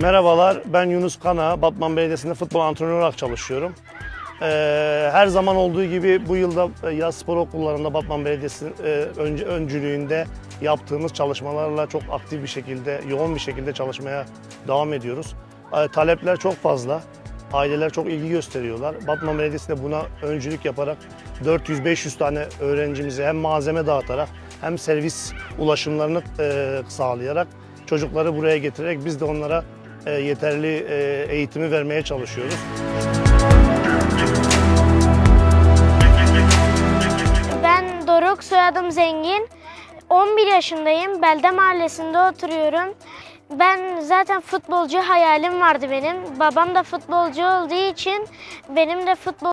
Merhabalar, ben Yunus Kana. Batman Belediyesi'nde futbol antrenörü olarak çalışıyorum. Ee, her zaman olduğu gibi bu yılda e, yaz spor okullarında Batman Belediyesi'nin e, önce, öncülüğünde yaptığımız çalışmalarla çok aktif bir şekilde, yoğun bir şekilde çalışmaya devam ediyoruz. E, talepler çok fazla. Aileler çok ilgi gösteriyorlar. Batman Belediyesi de buna öncülük yaparak 400-500 tane öğrencimize hem malzeme dağıtarak hem servis ulaşımlarını e, sağlayarak çocukları buraya getirerek biz de onlara e, yeterli e, eğitimi vermeye çalışıyoruz. Ben Doruk, soyadım Zengin. 11 yaşındayım. Belde Mahallesi'nde oturuyorum. Ben zaten futbolcu hayalim vardı benim. Babam da futbolcu olduğu için benim de futbol